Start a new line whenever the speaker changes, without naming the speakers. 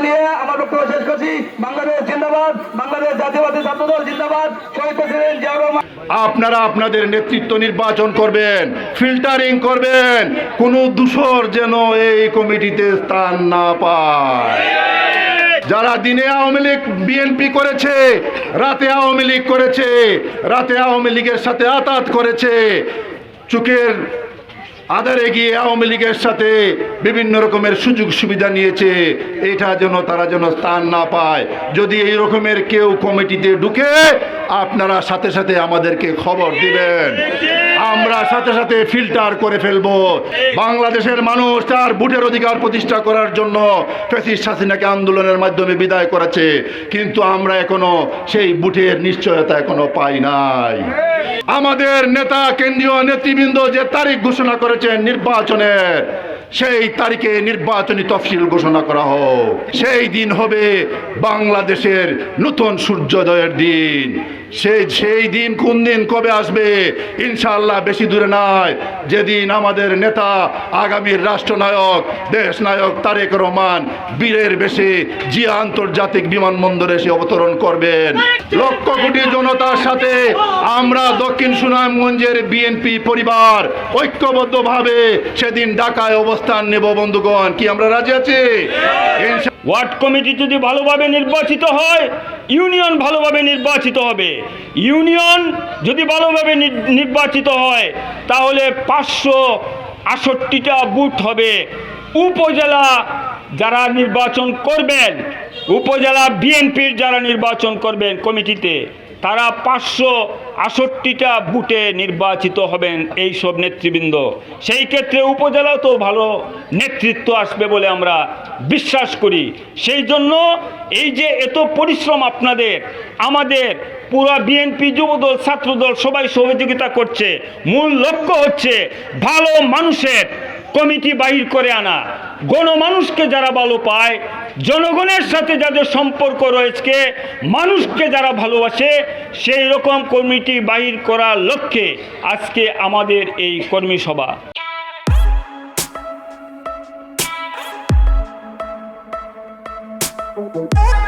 জানিয়ে আমার বক্তব্য শেষ করছি। বাংলাদেশ জিন্দাবাদ, বাংলাদেশ জাতীয়বাদী ছাত্রদল জিন্দাবাদ। শহীদ প্রেসিডেন্ট জিয়াউর রহমান।
আপনারা আপনাদের নেতৃত্ব নির্বাচন করবেন ফিল্টারিং করবেন, কোনো দূষর যেন এই কমিটিতে স্থান না পায়। যারা দিনে আওয়ামী লীগ, বিএনপি করেছে, রাতে আওয়ামী লীগ করেছে, রাতে আওয়ামী লীগের সাথে আতাত করেছে চুকের আধারে গিয়ে আওয়ামী লীগের সাথে বিভিন্ন রকমের সুযোগ সুবিধা নিয়েছে। এটা যেন তারা যেন স্থান না পায়। যদি এই রকমের কেউ কমিটিতে ঢুকে, আপনারা সাথে সাথে আমাদেরকে খবর দিবেন। আমরা সাথে সাথে ফিল্টার করে ফেলব। বাংলাদেশের মানুষ তার ভোটের অধিকার প্রতিষ্ঠা করার জন্য ফেসিস হাসিনাকে আন্দোলনের মাধ্যমে বিদায় করেছে। কিন্তু আমরা এখনও সেই বুটের নিশ্চয়তা এখনও পাই নাই। আমাদের নেতা, কেন্দ্রীয় নেতৃবৃন্দ যে তারিখ ঘোষণা করেছেন নির্বাচনের সেই তারিখে নির্বাচনী তফসিল ঘোষণা করা হোক। সেই দিন হবে বাংলাদেশের নতুন সূর্যোদয়ের দিন। সেই সেই দিন কোন দিন কবে আসবে? ইনশাআল্লাহ বেশি দূরে নয় যেদিন আমাদের নেতা আগামীর রাষ্ট্রনায়ক দেশ নায়ক তারেক রহমান, বীরের বেশে জিয়া আন্তর্জাতিক বিমানবন্দরে এসে অবতরণ করবেন। লক্ষ কোটি জনতার সাথে আমরা দক্ষিণ সুনামগঞ্জের বিএনপি পরিবার ঐক্যবদ্ধভাবে সেদিন ঢাকায় অবস্থান নেব বন্ধুগণ। কি আমরা রাজি আছি?
ওয়ার্ড কমিটি যদি ভালোভাবে নির্বাচিত হয়, ইউনিয়ন ভালোভাবে নির্বাচিত হবে। ইউনিয়ন যদি ভালোভাবে নির- নির্বাচিত হয়, তাহলে পাঁচশো আষট্টিটা বুথ হবে। উপজেলা যারা নির্বাচন করবেন, উপজেলা বিএনপির যারা নির্বাচন করবেন কমিটিতে তারা পাঁচশো আষট্টিটা বুথে নির্বাচিত হবেন এই সব নেতৃবৃন্দ। সেই ক্ষেত্রে উপজেলাও তো ভালো নেতৃত্ব আসবে বলে আমরা বিশ্বাস করি। সেই জন্য এই যে এত পরিশ্রম আপনাদের, আমাদের পুরা বিএনপি যুবদল, ছাত্রদল সবাই সহযোগিতা করছে। মূল লক্ষ্য হচ্ছে ভালো মানুষের কমিটি বাহির করে আনা। গণমানুষকে যারা ভালো পায়, জনগণের সাথে যাদের সম্পর্ক রয়েছে, মানুষকে যারা ভালোবাসে, সেই রকম কমিটি বাহির করার লক্ষ্যে আজকে আমাদের এই কর্মী সভা Thank you.